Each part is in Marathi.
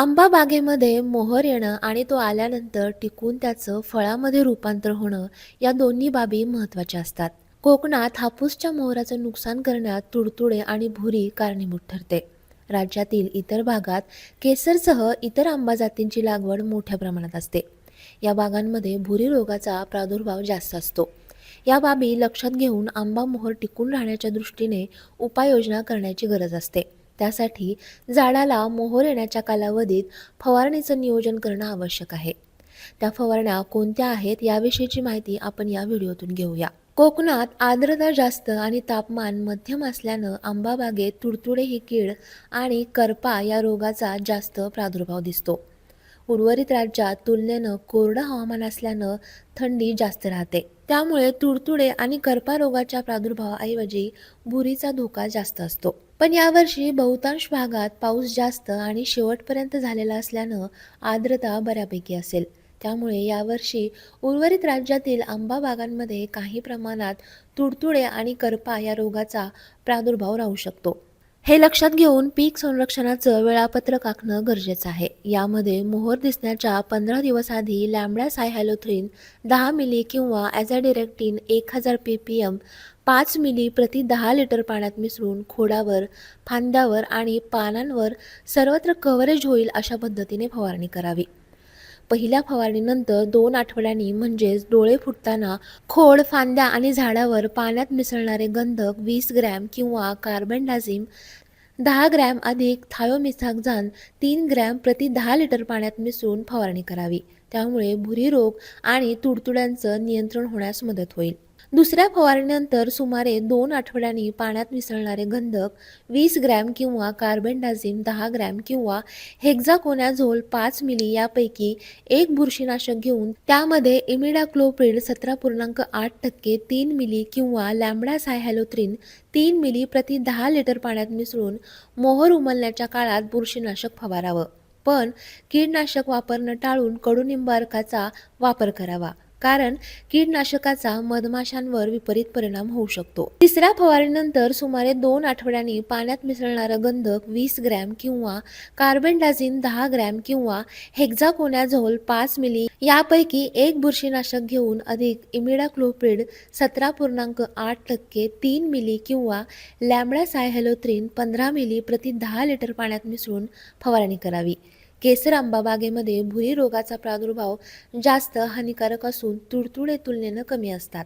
आंबा बागेमध्ये मोहर येणं आणि तो आल्यानंतर टिकून त्याचं फळामध्ये रूपांतर होणं या दोन्ही बाबी महत्त्वाच्या असतात. कोकणात हापूसच्या मोहराचं नुकसान करण्यात तुडतुडे आणि भुरी कारणीभूत ठरते. राज्यातील इतर भागात केसरसह इतर आंबा जातींची लागवड मोठ्या प्रमाणात असते. या बागांमध्ये भुरी रोगाचा प्रादुर्भाव जास्त असतो. या बाबी लक्षात घेऊन आंबा मोहर टिकून राहण्याच्या दृष्टीने उपाययोजना करण्याची गरज असते. त्यासाठी झाडाला मोहर येण्याच्या कालावधीत फवारणीचं नियोजन करणं आवश्यक आहे. त्या फवारण्या कोणत्या आहेत याविषयीची माहिती आपण या व्हिडिओतून घेऊया. कोकणात आर्द्रता जास्त आणि तापमान मध्यम असल्यानं आंबा बागेत तुडतुडे ही कीड आणि करपा या रोगाचा जास्त प्रादुर्भाव दिसतो. उर्वरित राज्यात तुलनेनं कोरडं हवामान असल्यानं थंडी जास्त राहते. त्यामुळे तुडतुडे आणि करपा रोगाच्या प्रादुर्भावाऐवजी भुरीचा धोका जास्त असतो. पण यावर्षी बहुतांश भागात पाऊस जास्त आणि शेवटपर्यंत झालेला असल्यानं आर्द्रता बऱ्यापैकी असेल. त्यामुळे यावर्षी उर्वरित राज्यातील आंबा बागांमध्ये काही प्रमाणात तुडतुडे आणि करपा या रोगाचा प्रादुर्भाव राहू शकतो. हे लक्षात घेऊन पीक संरक्षणाचं वेळापत्रक आखणं गरजेचं आहे. यामध्ये मोहर दिसण्याच्या पंधरा दिवस आधी लॅम्बडा सायहॅलोथ्रिन दहा मिली किंवा ॲझॅडिरेक्टिन एक हजार पी पी एम पाच मिली प्रति दहा लिटर पाण्यात मिसळून खोडावर फांद्यावर आणि पानांवर सर्वत्र कव्हरेज होईल अशा पद्धतीने फवारणी करावी. पहिल्या फवारणीनंतर दोन आठवड्यांनी म्हणजेच डोळे फुटताना खोड फांद्या आणि झाडावर पाण्यात मिसळणारे गंधक वीस ग्रॅम किंवा कार्बन डाझिम दहा ग्रॅम अधिक थायोमिथाक्झान तीन ग्रॅम प्रति दहा लिटर पाण्यात मिसळून फवारणी करावी. त्यामुळे भुरी रोग आणि तुडतुड्यांचं नियंत्रण होण्यास मदत होईल. दुसऱ्या फवारणीनंतर सुमारे दोन आठवड्यांनी पाण्यात मिसळणारे गंधक वीस ग्रॅम किंवा कार्बन डाझिम दहा ग्रॅम किंवा हेक्झाकोनॅझोल पाच मिली यापैकी एक बुरशीनाशक घेऊन त्यामध्ये इमिडाक्लोप्रिड सतरा पूर्णांक आठ टक्के तीन मिली किंवा लॅम्बडा सायहॅलोथ्रिन तीन मिली प्रति दहा लिटर पाण्यात मिसळून मोहर उमलण्याच्या काळात बुरशीनाशक फवारावं. पण कीडनाशक वापरणं टाळून कडुनिंबारकाचा वापर करावा. कारण कीडनाशकाचा मधमाशांवर विपरीत परिणाम होऊ शकतो. तिसऱ्या फवारणीनंतर सुमारे दोन आठवड्यांनी पाण्यात मिसळणारा गंधक वीस ग्रॅम किंवा कार्बन डाझिन दहा ग्रॅम किंवा हेक्झाकोनॅझोल पाच मिली यापैकी एक बुरशीनाशक घेऊन अधिक इमिडाक्लोप्रिड सतरा पूर्णांक आठ टक्के तीन मिली किंवा लॅमडा सायहॅलोथ्रिन पंधरा मिली प्रति दहा लिटर पाण्यात मिसळून फवारणी करावी. केसर आंबा बागेमध्ये भुरी रोगाचा प्रादुर्भाव जास्त हानिकारक असून तुडतुडे तुलनेनं कमी असतात.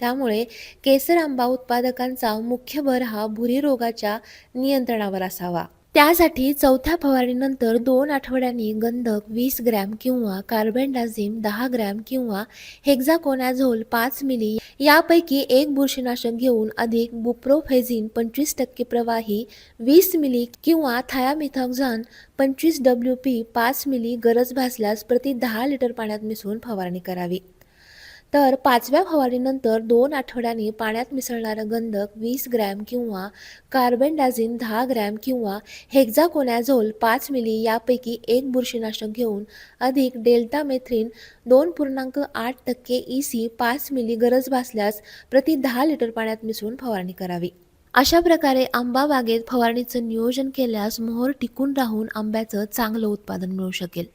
त्यामुळे केसर आंबा उत्पादकांचा मुख्य भर हा भुरी रोगाच्या नियंत्रणावर असावा. त्यासाठी चौथ्या फवारणीनंतर दोन आठवड्यांनी गंधक वीस ग्रॅम किंवा कार्बनडाझिम दहा ग्रॅम किंवा हेक्झाकोनॅझोल पाच मिली यापैकी एक बुरशीनाशक घेऊन अधिक बुप्रोफेझिन पंचवीस टक्के प्रवाही वीस मिली किंवा थायामिथॉक्झान पंचवीस डब्ल्यू पी पाच मिली गरज भासल्यास प्रति दहा लिटर पाण्यात मिसळून फवारणी करावी. तर पाचव्या फवारणीनंतर दोन आठवड्यांनी पाण्यात मिसळणारं गंधक वीस ग्रॅम किंवा कार्बनडाझिन दहा ग्रॅम किंवा हेक्झाकोनॅझोल पाच मिली यापैकी एक बुरशीनाशक घेऊन अधिक डेल्टा मेथ्रिन दोन पूर्णांक आठ टक्के ई सी पाच मिली गरज भासल्यास प्रति दहा लिटर पाण्यात मिसळून फवारणी करावी. अशा प्रकारे आंबा बागेत फवारणीचं नियोजन केल्यास मोहर टिकून राहून आंब्याचं चांगलं उत्पादन मिळू शकेल.